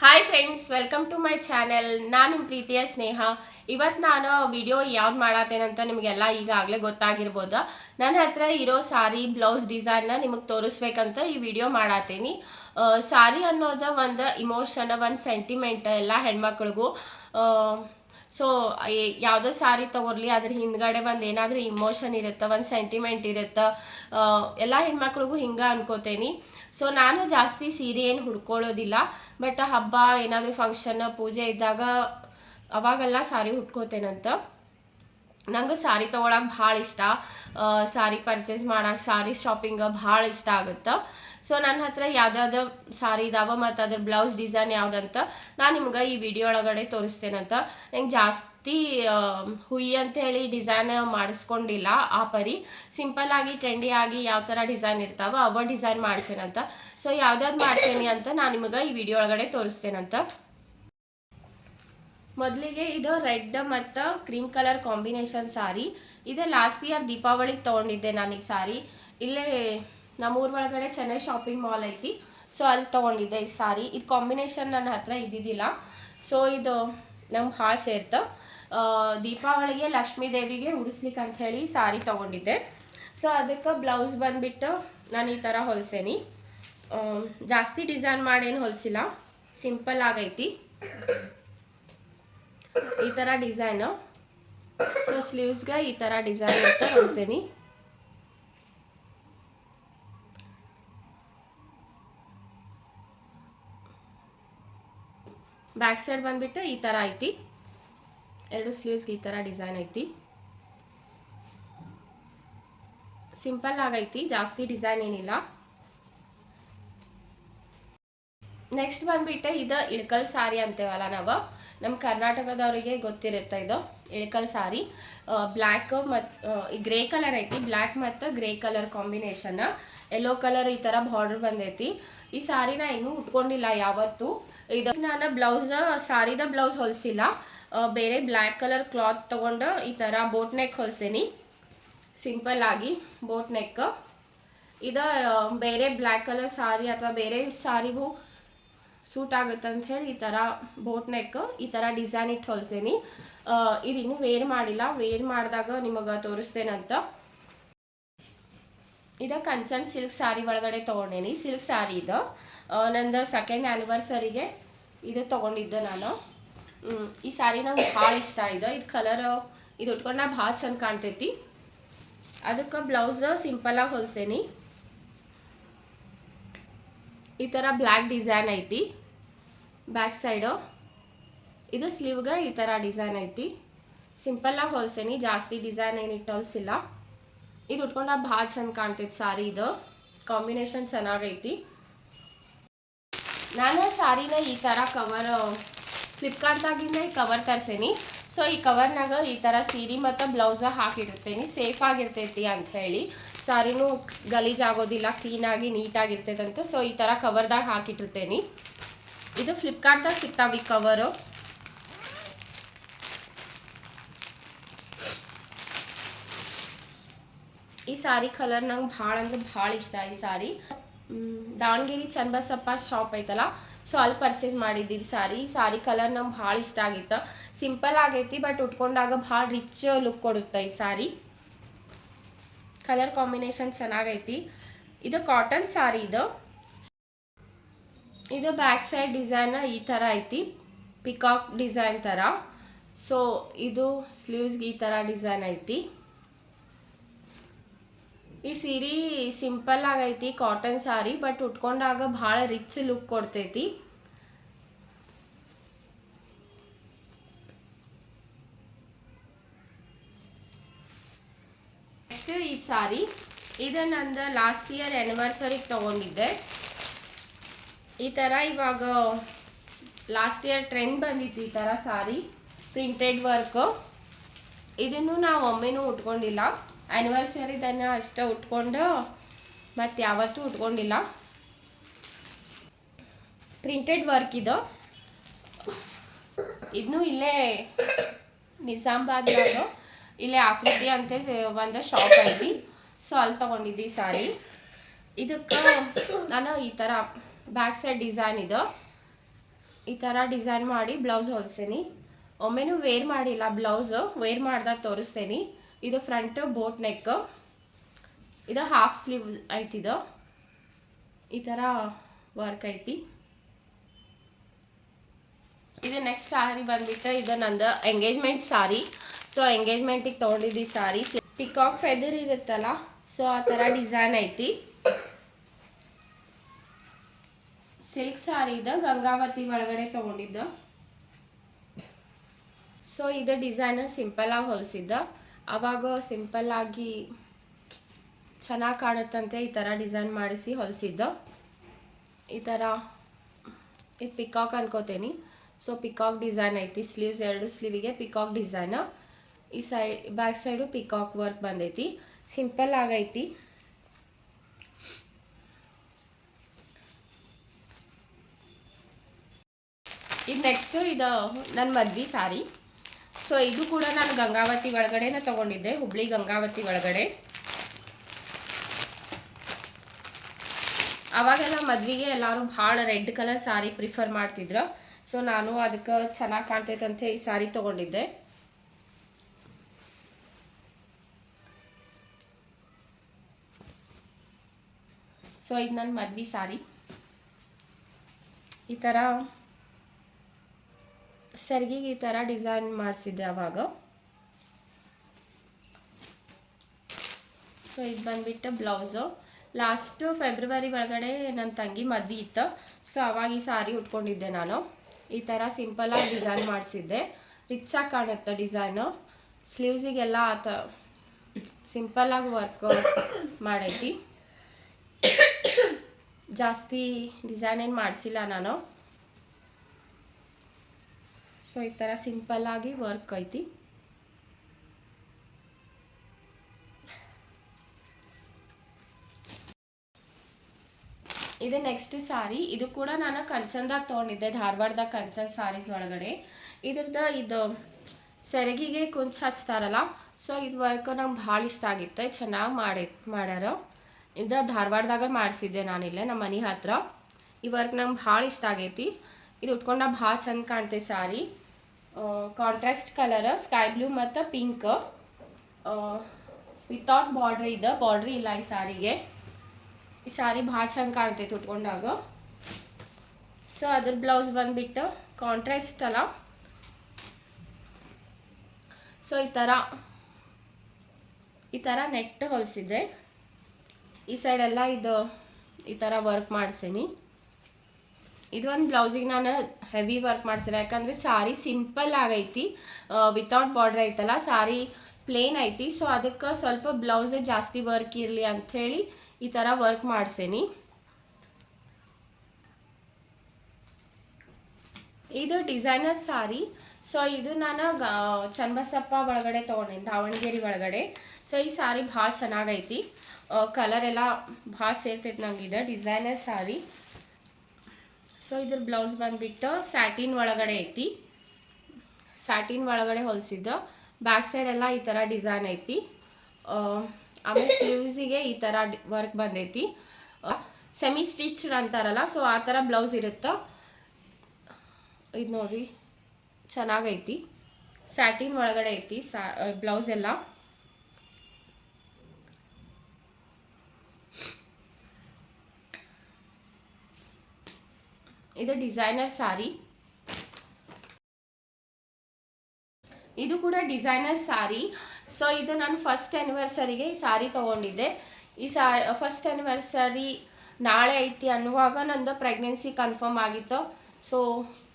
Hi friends welcome to my channel ನಾನು ನಿಮ್ಮ ಪ್ರೀತಿಯ ಸ್ನೇಹ. ಇವತ್ತು ನಾನು ವಿಡಿಯೋ ಯಾವ್ದು ಮಾಡತ್ತೇನಂತ ನಿಮಗೆಲ್ಲ ಈಗಾಗಲೇ ಗೊತ್ತಾಗಿರ್ಬೋದು. ನನ್ನ ಹತ್ರ ಇರೋ ಸಾರಿ, ಬ್ಲೌಸ್ ಡಿಸೈನ್ನ ನಿಮಗೆ ತೋರಿಸ್ಬೇಕಂತ ಈ ವಿಡಿಯೋ ಮಾಡತ್ತೀನಿ ಸಾರಿ ಅನ್ನೋದು ಒಂದು ಇಮೋಷನ್ ಒಂದು ಸೆಂಟಿಮೆಂಟ್ ಎಲ್ಲ ಹೆಣ್ಮಕ್ಳಿಗೂ. ಸೊ ಯಾವುದೋ ಸಾರಿ ತೊಗೊರ್ಲಿ, ಅದ್ರ ಹಿಂದ್ಗಡೆ ಒಂದು ಏನಾದರೂ ಇಮೋಷನ್ ಇರುತ್ತೆ, ಒಂದು ಸೆಂಟಿಮೆಂಟ್ ಇರುತ್ತೆ ಎಲ್ಲ ಹೆಣ್ಮಕ್ಳಿಗೂ ಹಿಂಗೆ ಅನ್ಕೋತೇನೆ. ಸೊ ನಾನು ಜಾಸ್ತಿ ಸೀರೆ ಏನು ಹುಡ್ಕೊಳ್ಳೋದಿಲ್ಲ ಬಟ್ ಹಬ್ಬ ಏನಾದರೂ ಫಂಕ್ಷನ್ ಪೂಜೆ ಇದ್ದಾಗ ಅವಾಗೆಲ್ಲ ಸಾರಿ ಉಟ್ಕೋತೇನಂತ ನಂಗೆ ಸಾರಿ ತೊಗೊಳಕ್ಕೆ ಭಾಳ ಇಷ್ಟ. ಸಾರಿ ಪರ್ಚೇಸ್ ಮಾಡಕ್ಕೆ ಸಾರಿ ಶಾಪಿಂಗ್ ಭಾಳ ಇಷ್ಟ ಆಗುತ್ತೆ. ಸೊ ನನ್ನ ಹತ್ರ ಯಾವ್ದಾವ್ದು ಸಾರಿ ಇದಾವ ಮತ್ತು ಅದ್ರ ಬ್ಲೌಸ್ ಡಿಸೈನ್ ಯಾವುದಂತ ನಾನು ನಿಮ್ಗೆ ಈ ವಿಡಿಯೋ ಒಳಗಡೆ ತೋರಿಸ್ತೇನಂತ. ನಂಗೆ ಜಾಸ್ತಿ ಹುಯಿ ಅಂತ ಹೇಳಿ ಡಿಸೈನ್ ಮಾಡಿಸ್ಕೊಂಡಿಲ್ಲ ಆ ಪರಿ. ಸಿಂಪಲ್ ಆಗಿ ಟ್ರೆಂಡಿ ಆಗಿ ಯಾವ ಥರ ಡಿಸೈನ್ ಇರ್ತಾವ ಅವ ಡಿಸೈನ್ ಮಾಡ್ಸೇನಂತ. ಸೊ ಯಾವ್ದಾವ್ದು ಮಾಡ್ತೇನೆ ಅಂತ ನಾನು ನಿಮಗೆ ಈ ವಿಡಿಯೋ ಒಳಗಡೆ ತೋರಿಸ್ತೇನಂತ. ಮೊದಲಿಗೆ ಇದು ರೆಡ್ ಮತ್ತು ಕ್ರೀಮ್ ಕಲರ್ ಕಾಂಬಿನೇಷನ್ ಸಾರಿ. ಇದು ಲಾಸ್ಟ್ ಇಯರ್ ದೀಪಾವಳಿಗೆ ತೊಗೊಂಡಿದ್ದೆ ನಾನು ಈ ಸಾರಿ. ಇಲ್ಲೇ ನಮ್ಮೂರ ಒಳಗಡೆ ಚೆನ್ನೈ ಶಾಪಿಂಗ್ ಮಾಲ್ ಐತಿ. ಸೊ ಅಲ್ಲಿ ತೊಗೊಂಡಿದ್ದೆ ಈ ಸಾರಿ. ಇದು ಕಾಂಬಿನೇಷನ್ ನನ್ನ ಹತ್ರ ಇದ್ದಿದ್ದಿಲ್ಲ. ಸೊ ಇದು ನಮ್ಗೆ ಭಾಳ ಸೇರ್ತ ದೀಪಾವಳಿಗೆ ಲಕ್ಷ್ಮೀ ದೇವಿಗೆ ಉಡಿಸ್ಲಿಕ್ಕೆ ಹೇಳಿ ಸಾರಿ ತೊಗೊಂಡಿದ್ದೆ. ಸೊ ಅದಕ್ಕೆ ಬ್ಲೌಸ್ ಬಂದ್ಬಿಟ್ಟು ನಾನು ಈ ಥರ ಹೊಲ್ಸೇನಿ. ಜಾಸ್ತಿ ಡಿಸೈನ್ ಮಾಡೇನು ಹೊಲಿಸಿಲ್ಲ. ಸಿಂಪಲ್ ಆಗೈತಿ. ಈ ಥರ ಡಿಸೈನು. ಸೊ ಸ್ಲೀವ್ಸ್ಗೆ ಈ ಥರ ಡಿಸೈನ್ ಅಂತ ಹೊಲ್ಸೇನಿ ಬ್ಯಾಕ್ ಸೈಡ್ ಬಂದ್ಬಿಟ್ಟು ಈ ಥರ ಐತಿ. ಎರಡು ಸ್ಲೀವ್ಸ್ಗೆ ಈ ಥರ ಡಿಸೈನ್ ಐತಿ. ಸಿಂಪಲ್ ಆಗೈತಿ ಜಾಸ್ತಿ ಡಿಸೈನ್ ಏನಿಲ್ಲ. ನೆಕ್ಸ್ಟ್ ಬಂದ್ಬಿಟ್ಟು, ಇದು ಇಳ್ಕಲ್ ಸಾರಿ ಅಂತೇವಲ್ಲ ನಾವು. ನಮ್ಮ ಕರ್ನಾಟಕದವರಿಗೆ ಗೊತ್ತಿರುತ್ತೆ ಇದು. ಇಳಕಲ್ ಸಾರಿ. ಬ್ಲ್ಯಾಕ್ ಮತ್ತು ಗ್ರೇ ಕಲರ್ ಐತಿ. ಬ್ಲ್ಯಾಕ್ ಮತ್ತು grey colour combination. Yellow colour ಈ ಥರ ಬಾರ್ಡರ್ ಬಂದೈತಿ. ಈ ಸಾರಿನ ಇನ್ನೂ ಉಟ್ಕೊಂಡಿಲ್ಲ ಯಾವತ್ತು. ಇದು ನಾನು ಬ್ಲೌಸ್, ಸಾರಿದ ಬ್ಲೌಸ್ ಹೊಲಿಸಿಲ್ಲ. ಬೇರೆ ಬ್ಲ್ಯಾಕ್ ಕಲರ್ ಕ್ಲಾತ್ ತೊಗೊಂಡು ಈ ಥರ ಬೋಟ್ ನೆಕ್ ಹೊಲ್ಸೇನಿ. ಸಿಂಪಲ್ ಆಗಿ ಬೋಟ್ ನೆಕ್. ಇದು ಬೇರೆ ಬ್ಲ್ಯಾಕ್ ಕಲರ್ ಸಾರಿ ಅಥವಾ ಬೇರೆ ಸಾರಿಗೂ ಸೂಟ್ ಆಗುತ್ತೆ ಅಂತ ಹೇಳಿ ಈ ಥರ ಬೋಟ್ ನೆಕ್ ಈ ಥರ ಡಿಸೈನ್ ಇಟ್ಟು ಹೊಲ್ಸೇನಿ. ಇದು ವೇರ್ ಮಾಡಿಲ್ಲ. ವೇರ್ ಮಾಡಿದಾಗ ನಿಮಗೆ ತೋರಿಸ್ತೇನಂತ. ಇದ ಕಂಚನ್ ಸಿಲ್ಕ್ ಸಾರಿ ಒಳಗಡೆ ತೊಗೊಂಡೇನಿ. ಸಿಲ್ಕ್ ಸಾರಿ ಇದು. ನಂದು ಸೆಕೆಂಡ್ ಆ್ಯನಿವರ್ಸರಿಗೆ ಇದು ತೊಗೊಂಡಿದ್ದೆ ನಾನು. ಈ ಸಾರಿ ನಂಗೆ ಭಾಳ ಇಷ್ಟ ಇದೆ. ಇದು ಕಲರ್ ಇದು ಉಟ್ಕೊಂಡ ಭಾಳ ಚಂದ ಕಾಣ್ತೈತಿ. ಅದಕ್ಕೆ ಬ್ಲೌಸ್ ಸಿಂಪಲಾಗಿ ಹೊಲ್ಸೇನಿ. ಈ ಥರ ಬ್ಲ್ಯಾಕ್ ಡಿಸೈನ್ ಐತಿ. ಬ್ಯಾಕ್ ಸೈಡು ಇದು ಸ್ಲೀವ್ಗೆ ಈ ಥರ ಡಿಸೈನ್ ಐತಿ. ಸಿಂಪಲ್ಲಾಗಿ ಹೊಲ್ಸೇನಿ, ಜಾಸ್ತಿ ಡಿಸೈನ್ ಏನು ಇಟ್ಟು ಇಲ್ಲ ಇದು ಉಟ್ಕೊಂಡ ಭಾಳ ಚಂದ ಕಾಣ್ತೈತಿ ಸಾರಿ ಇದು. ಕಾಂಬಿನೇಷನ್ ಚೆನ್ನಾಗೈತಿ ನಾನು ಸಾರಿನ ಈ ಥರ ಕವರ್ ಫ್ಲಿಪ್ಕಾರ್ಟ್ದಾಗಿಂದ ಈ ಕವರ್ ತರ್ಸೇನಿ. ಸೊ ಈ ಕವರ್ನಾಗ ಈ ಥರ ಸೀರೆ ಮತ್ತು ಬ್ಲೌಸ ಹಾಕಿರ್ತೇನೆ ಸೇಫ್ ಆಗಿರ್ತೈತಿ ಅಂತ ಹೇಳಿ. ಸಾರಿನೂ ಗಲೀಜಾಗೋದಿಲ್ಲ ಕ್ಲೀನಾಗಿ ನೀಟಾಗಿರ್ತೈತಂತ. ಸೊ ಈ ಥರ ಕವರ್ದಾಗ ಹಾಕಿಟ್ಟಿರ್ತೇನೆ. ಇದು ಫ್ಲಿಪ್ಕಾರ್ಟ್ದಾಗ ಸಿಗ್ತಾವ ಈ ಕವರು ಈ ಸಾರಿ ಕಲರ್ ನಂಗೆ ಭಾಳ ಅಂದ್ರೆ ಭಾಳ ಇಷ್ಟ ಈ ಸಾರಿ. ದಾವಣಗೆರೆ ಚನ್ನಬಸಪ್ಪ ಶಾಪ್ ಐತಲ್ಲ ಸೊ ಅಲ್ಲಿ ಪರ್ಚೇಸ್ ಮಾಡಿದ್ದು ಈ ಸಾರಿ ಸಾರಿ ಕಲರ್ ನಂಗೆ ಭಾಳ ಇಷ್ಟ ಆಗಿತ್ತು. ಸಿಂಪಲ್ ಆಗೈತಿ ಬಟ್ ಉಟ್ಕೊಂಡಾಗ ಭಾಳ ರಿಚ್ ಲುಕ್ ಕೊಡುತ್ತೆ ಈ ಸಾರಿ. Colour combination ಚೆನ್ನಾಗೈತಿ. ಇದು ಕಾಟನ್ ಸಾರಿ ಇದು. ಇದು ಬ್ಯಾಕ್ ಸೈಡ್ ಡಿಸೈನ್ ಈ ಥರ ಐತಿ. ಪಿಕಾಕ್ ಡಿಸೈನ್ ಥರ ಸೊ ಇದು ಸ್ಲೀವ್ಸ್ಗೆ ಈ ಥರ ಡಿಸೈನ್ ಐತಿ. ಈ ಸೀರೆ ಸಿಂಪಲ್ ಆಗೈತಿ ಕಾಟನ್ ಸಾರಿ ಬಟ್ ಉಟ್ಕೊಂಡಾಗ ಭಾಳ ರಿಚ್ ಲುಕ್ ಕೊಡ್ತೈತಿ ನೆಕ್ಸ್ಟ್ ಈ ಸಾರಿ ಇದು ನಂದು ಲಾಸ್ಟ್ ಇಯರ್ ಆ್ಯನಿವರ್ಸರಿಗೆ ತೊಗೊಂಡಿದ್ದೆ. ಈ ಥರ ಇವಾಗ ಲಾಸ್ಟ್ ಇಯರ್ ಟ್ರೆಂಡ್ ಬಂದಿತ್ತು ಈ ಥರ ಸಾರಿ ಪ್ರಿಂಟೆಡ್ ವರ್ಕು ಇದನ್ನು ನಾವು ಒಮ್ಮೆನೂ ಉಟ್ಕೊಂಡಿಲ್ಲ. ಆ್ಯನಿವರ್ಸರಿದನ್ನು ಅಷ್ಟೇ ಉಟ್ಕೊಂಡು ಮತ್ತು ಯಾವತ್ತೂ ಉಟ್ಕೊಂಡಿಲ್ಲ. ಪ್ರಿಂಟೆಡ್ ವರ್ಕ್ ಇದು. ಇದನ್ನು ಇಲ್ಲೇ ನಿಜಾಮಾಬಾದ್ನಾಗ ಇಲ್ಲೇ ಆಕೃತಿ ಅಂತ ಒಂದು ಶಾಪ್ ಐತಿ ಸೊ ಅಲ್ಲಿ ತೊಗೊಂಡಿದ್ದಿ ಸಾರಿ ಇದಕ್ಕೆ ನಾನು ಈ ಥರ ಬ್ಯಾಕ್ ಸೈಡ್ ಡಿಸೈನ್ ಇದು. ಈ ಥರ ಡಿಸೈನ್ ಮಾಡಿ ಬ್ಲೌಸ್ ಹೊಲ್ಸೇನಿ. ಒಮ್ಮೆನೂ ವೇರ್ ಮಾಡಿಲ್ಲ ಬ್ಲೌಸ್ ವೇರ್ ಮಾಡ್ದಾಗ ತೋರಿಸ್ತೀನಿ. ಇದು ಫ್ರಂಟ್ ಬೋಟ್ ನೆಕ್ ಇದು ಹಾಫ್ ಸ್ಲೀವ್ ಐತಿದು ಈ ಥರ ವರ್ಕ್ ಐತಿ. ಇದು ನೆಕ್ಸ್ಟ್ ಸಾರಿ ಬಂದ್ಬಿಟ್ಟು ಇದು ನಂದು ಎಂಗೇಜ್ಮೆಂಟ್ ಸಾರಿ ಸೊ ಎಂಗೇಜ್ಮೆಂಟಿಗೆ ತೊಗೊಂಡಿದ್ದು ಈ ಸಾರಿ ಪಿಕಾಕ್ ಫೆದರ್ ಇರುತ್ತಲ್ಲ ಸೊ ಆ ಥರ ಡಿಸೈನ್ ಐತಿ. ಸಿಲ್ಕ್ ಸಾರಿ ಇದ ಗಂಗಾವತಿ ಒಳಗಡೆ ತೊಗೊಂಡಿದ್ದು. ಸೊ ಇದು ಡಿಸೈನ್ ಸಿಂಪಲ್ ಆಗಿ ಹೊಲಿಸಿದ್ದ. ಅವಾಗ ಸಿಂಪಲ್ ಆಗಿ ಚೆನ್ನಾಗಿ ಕಾಣುತ್ತಂತೆ ಈ ಥರ ಡಿಸೈನ್ ಮಾಡಿಸಿ ಹೊಲಿಸಿದ್ದ. ಈ ಥರ ಇದು ಪಿಕಾಕ್ ಅನ್ಕೋತೀನಿ. ಸೊ ಪಿಕಾಕ್ ಡಿಸೈನ್ ಐತಿ. ಸ್ಲೀವ್ಸ್ ಎರಡು ಸ್ಲೀವಿಗೆ ಪಿಕಾಕ್ ಡಿಸೈನ್ ಈ side back side peacock work ಬಂದೈತಿ. ಸಿಂಪಲ್ ಆಗೈತಿ. ಇದು ನೆಕ್ಸ್ಟು ಇದು ನನ್ನ ಮದ್ವೆ ಸಾರಿ. ಸೊ ಇದು ಕೂಡ ನಾನು ಗಂಗಾವತಿ ಒಳಗಡೆನೇ ತೊಗೊಂಡಿದ್ದೆ, ಹುಬ್ಳಿ ಗಂಗಾವತಿ ಒಳಗಡೆ. ಅವಾಗೆಲ್ಲ ಮದ್ವೆಗೆ ಎಲ್ಲರೂ ಭಾಳ ರೆಡ್ ಕಲರ್ ಸಾರಿ ಪ್ರಿಫರ್ ಮಾಡ್ತಿದ್ರು. ಸೊ ನಾನು ಅದಕ್ಕೆ ಚೆನ್ನಾಗಿ ಕಾಣ್ತೈತೆ ಅಂತ ಈ ಸಾರಿ ತೊಗೊಂಡಿದ್ದೆ. ಸೊ ಇದು ನನ್ನ ಮದ್ವೆ ಸಾರಿ. ಈ ಥರ ಸರಿಗೆಗೆ ಈ ಥರ ಡಿಸೈನ್ ಮಾಡಿಸಿದ್ದೆ ಅವಾಗ. ಸೊ ಇದು ಬಂದುಬಿಟ್ಟು ಬ್ಲೌಸು. ಲಾಸ್ಟು ಫೆಬ್ರವರಿ ಒಳಗಡೆ ನನ್ನ ತಂಗಿ ಮದ್ವೆ ಇತ್ತು. ಸೊ ಅವಾಗ ಈ ಸಾರಿ ಉಟ್ಕೊಂಡಿದ್ದೆ ನಾನು. ಈ ಥರ ಸಿಂಪಲಾಗಿ ಡಿಸೈನ್ ಮಾಡಿಸಿದ್ದೆ. ರಿಚಾಗಿ ಕಾಣುತ್ತೆ ಡಿಸೈನು. ಸ್ಲೀವ್ಸಿಗೆಲ್ಲ ಆತ ಸಿಂಪಲ್ಲಾಗಿ ವರ್ಕ್ ಮಾಡೈತಿ. ಜಾಸ್ತಿ ಡಿಸೈನ್ ಏನು ಮಾಡಿಸಿಲ್ಲ ನಾನು. ಸೊ ಈ ಥರ ಸಿಂಪಲ್ ಆಗಿ ವರ್ಕ್ ಐತಿ. ಇದು ನೆಕ್ಸ್ಟ್ ಸಾರಿ ಇದು ಕೂಡ ನಾನು ಕಂಚನ್ದಾಗ ತೊಗೊಂಡಿದ್ದೆ ಧಾರವಾಡದಾಗ ಕಂಚನ್ ಸಾರೀಸ್ ಒಳಗಡೆ. ಇದ್ರದ ಇದು ಸೆರಗಿಗೆ ಕುಂಚ್ ಹಚ್ತಾರಲ್ಲ ಸೊ ಇದು ವರ್ಕ್ ನಂಗೆ ಭಾಳ ಇಷ್ಟ ಆಗಿತ್ತು, ಚೆನ್ನಾಗಿ ಮಾಡಿ, ಮಾಡ್ಯಾರ. ಇದು ಧಾರವಾಡದಾಗ ಮಾಡಿಸಿದ್ದೆ ನಾನಿಲ್ಲೇ ನಮ್ಮ ಮನೆ ಹತ್ರ. ಈ ವರ್ಕ್ ನಂಗೆ ಭಾಳ ಇಷ್ಟ ಆಗೈತಿ. ಇದು ಉಟ್ಕೊಂಡ ಭಾಳ ಚಂದ ಕಾಣ್ತೈತೆ sari. Contrast colour sky blue ಮತ್ತು ಪಿಂಕ್ ವಿತೌಟ್ ಬಾರ್ಡ್ರಿ ಇದೆ ಬಾರ್ಡ್ರಿ ಇಲ್ಲ ಈ ಸಾರಿಗೆ. ಈ ಸಾರಿ ಭಾಳ ಚಂದ ಕಾಣ್ತೈತೆ ಉಟ್ಕೊಂಡಾಗ. ಸೊ ಅದ್ರ ಬ್ಲೌಸ್ ಬಂದುಬಿಟ್ಟು ಕಾಂಟ್ರಾಸ್ಟ್ ಅಲ್ಲ. ಸೊ ಈ ಥರ ಈ ಥರ ನೆಟ್ ಹೊಲಿಸಿದ್ದೆ. ಈ ಸೈಡೆಲ್ಲ ಇದು ಈ ಥರ ವರ್ಕ್ ಮಾಡ್ಸೀನಿ. ಇದು ಒಂದು ಬ್ಲೌಸಿಗೆ ನಾನು ಹೆವಿ ವರ್ಕ್ ಮಾಡ್ಸಿದೆ. ಯಾಕಂದರೆ ಸಾರಿ ಸಿಂಪಲ್ ಆಗೈತಿ. ವಿತೌಟ್ ಬಾರ್ಡ್ರ್ ಐತಲ್ಲ ಸಾರಿ ಪ್ಲೇನ್ ಐತಿ. ಸೊ ಅದಕ್ಕೆ ಸ್ವಲ್ಪ ಬ್ಲೌಸೇ ಜಾಸ್ತಿ ವರ್ಕ್ ಇರಲಿ ಅಂಥೇಳಿ ಈ ಥರ ವರ್ಕ್ ಮಾಡ್ಸೀನಿ. ಇದು ಡಿಸೈನರ್ ಸಾರಿ ಸೊ ಇದು ನಾನು ಗ ಚನ್ನಬಸಪ್ಪ ಒಳಗಡೆ ತೊಗೊಂಡೆ ದಾವಣಗೆರೆ ಒಳಗಡೆ. ಸೊ ಈ ಸಾರಿ ಭಾಳ ಚೆನ್ನಾಗೈತಿ. ಕಲರ್ ಎಲ್ಲ ಭಾಳ ಸೇರ್ತೈತೆ ನಂಗಿದೆ ಡಿಸೈನರ್ ಸಾರಿ. ಸೊ ಇದ್ರ ಬ್ಲೌಸ್ ಬಂದುಬಿಟ್ಟು ಸ್ಯಾಟಿನ್ ಒಳಗಡೆ ಐತಿ. ಸ್ಯಾಟಿನ್ ಒಳಗಡೆ ಹೊಲಿಸಿದ್ದು. ಬ್ಯಾಕ್ ಸೈಡ್ ಎಲ್ಲ ಈ ಥರ ಡಿಸೈನ್ ಐತಿ. ಆಮೇಲೆ ಸ್ಲೀವ್ಸಿಗೆ ಈ ಥರ ವರ್ಕ್ ಬಂದೈತಿ. ಸೆಮಿ ಸ್ಟಿಚ್ಡ್ ಅಂತಾರಲ್ಲ ಸೊ ಆ ಥರ ಬ್ಲೌಸ್ ಇರುತ್ತೆ? ಇದು ನೋಡ್ರಿ. ಚೆನ್ನಾಗೈತಿ. ಸ್ಯಾಟಿನ್ ಒಳಗಡೆ ಐತಿ ಬ್ಲೌಸ್ ಎಲ್ಲ. ಇದು ಡಿಸೈನರ್ ಸಾರಿ ಇದು ಕೂಡ ಡಿಸೈನರ್ ಸಾರಿ ಸೊ ಇದು ನಾನು ಫಸ್ಟ್ ಆ್ಯನಿವರ್ಸರಿಗೆ ಈ ಸಾರಿ ತೊಗೊಂಡಿದ್ದೆ. ಈ ಸಾ ಫಸ್ಟ್ ಆ್ಯನಿವರ್ಸರಿ ನಾಳೆ ಐತಿ ಅನ್ನುವಾಗ ನಂದು ಪ್ರೆಗ್ನೆನ್ಸಿ ಕನ್ಫರ್ಮ್ ಆಗಿತ್ತು. ಸೊ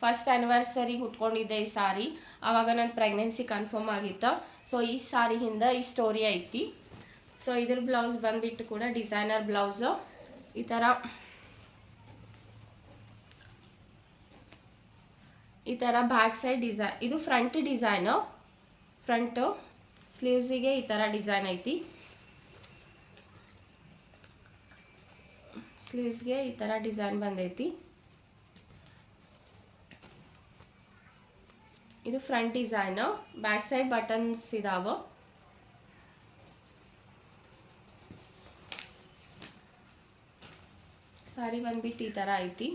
ಫಸ್ಟ್ ಆ್ಯನಿವರ್ಸರಿಗೆ ಹುಟ್ಕೊಂಡಿದ್ದೆ ಈ ಸಾರಿ. ಆವಾಗ ನನ್ನ ಪ್ರೆಗ್ನೆನ್ಸಿ ಕನ್ಫರ್ಮ್ ಆಗಿತ್ತು. ಸೊ ಈ ಸಾರಿ ಹಿಂದೆ ಈ ಸ್ಟೋರಿ ಐತಿ. ಸೊ ಇದ್ರ ಬ್ಲೌಸ್ ಬಂದ್ಬಿಟ್ಟು ಕೂಡ ಡಿಸೈನರ್ ಬ್ಲೌಸು ಈ ಥರ ಈ ಥರ ಬ್ಯಾಕ್ ಸೈಡ್ ಡಿಸೈನ್ ಇದು ಫ್ರಂಟ್ ಡಿಸೈನು ಫ್ರಂಟು ಸ್ಲೀವ್ಸಿಗೆ ಈ ಥರ ಡಿಸೈನ್ ಐತಿ. ಸ್ಲೀವ್ಸ್ಗೆ ಈ ಥರ ಡಿಸೈನ್ ಬಂದೈತಿ. ಇದು front design, back side buttons ಇದಾವೆ ಸಾರಿ ಬಂದ್ಬಿಟ್ಟು ಈ ಥರ ಐತಿ.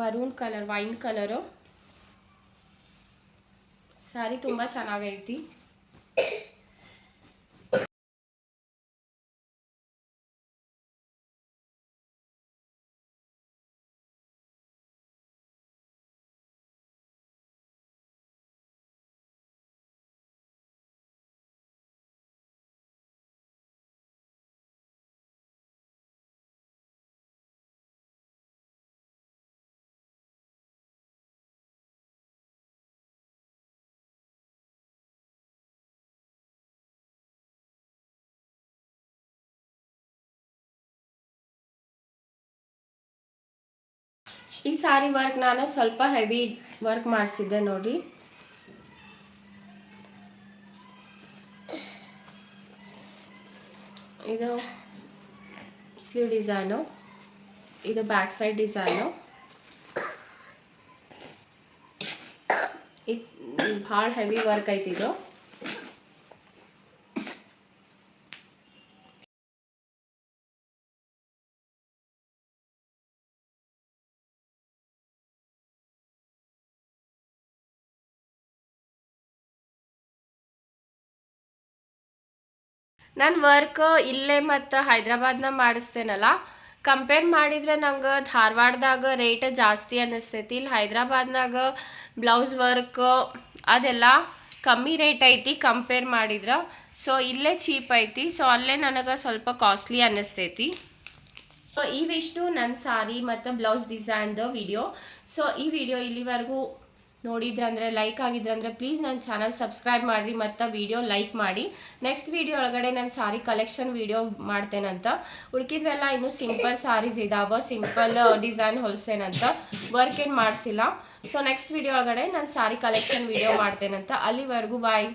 Maroon colour, wine colour. Sari ತುಂಬ ಚೆನ್ನಾಗೈತಿ. ಈ ಸಾರಿ ವರ್ಕ್ ನಾನು ಸ್ವಲ್ಪ ಹೆವಿ ವರ್ಕ್ ಮಾಡಿಸಿದ್ದೆ ನೋಡಿ. ಇದು ಸ್ಲೀವ್ ಡಿಸೈನು ಇದು ಬ್ಯಾಕ್ ಸೈಡ್ ಡಿಸೈನು ಇದು ಭಾಳ ಹೆವಿ ವರ್ಕ್ ಐತಿ ನಾನು ವರ್ಕ್ ಇಲ್ಲೇ ಮತ್ತು ಹೈದ್ರಾಬಾದ್ನ ಮಾಡಿಸ್ತೇನಲ್ಲ ಕಂಪೇರ್ ಮಾಡಿದ್ರೆ ನಂಗೆ ಧಾರವಾಡದಾಗ ರೇಟ್ ಜಾಸ್ತಿ ಅನ್ನಿಸ್ತೈತಿ. ಇಲ್ಲಿ ಹೈದ್ರಾಬಾದ್ನಾಗ ಬ್ಲೌಸ್ ವರ್ಕ್ ಅದೆಲ್ಲ ಕಮ್ಮಿ ರೇಟ್ ಐತಿ ಕಂಪೇರ್ ಮಾಡಿದ್ರೆ. ಸೊ ಇಲ್ಲೇ ಚೀಪ್ ಐತಿ. ಸೊ ಅಲ್ಲೇ ನನಗೆ ಸ್ವಲ್ಪ ಕಾಸ್ಟ್ಲಿ ಅನ್ನಿಸ್ತೈತಿ. ಸೊ ಇವಿಷ್ಟು ನನ್ನ ಸಾರಿ ಮತ್ತು ಬ್ಲೌಸ್ ಡಿಸೈನ್ದು ವಿಡಿಯೋ ಸೊ ಈ ವಿಡಿಯೋ ಇಲ್ಲಿವರೆಗೂ ನೋಡಿದ್ರಂದ್ರೆ ಲೈಕ್ ಆಗಿದ್ರಂದ್ರೆ ಪ್ಲೀಸ್ ನನ್ನ ಚಾನಲ್ ಸಬ್ಸ್ಕ್ರೈಬ್ ಮಾಡಿರಿ ಮತ್ತು ವಿಡಿಯೋ ಲೈಕ್ ಮಾಡಿ. ನೆಕ್ಸ್ಟ್ ವಿಡಿಯೋ ಒಳಗಡೆ ನಾನು ಸಾರಿ ಕಲೆಕ್ಷನ್ ವಿಡಿಯೋ ಮಾಡ್ತೇನಂತ. ಉಳ್ಕಿದ್ವೆಲ್ಲ ಇನ್ನು ಸಿಂಪಲ್ ಸಾರೀಸ್ ಇದಾವ ಸಿಂಪಲ್ ಡಿಸೈನ್ ಹೊಲ್ಸೇನಂತ. ವರ್ಕ್ ಏನು ಮಾಡಿಸಿಲ್ಲ. ಸೊ ನೆಕ್ಸ್ಟ್ ವಿಡಿಯೋ ಒಳಗಡೆ ನಾನು ಸಾರಿ ಕಲೆಕ್ಷನ್ ವಿಡಿಯೋ ಮಾಡ್ತೇನಂತ. ಅಲ್ಲಿವರೆಗೂ ಬಾಯ್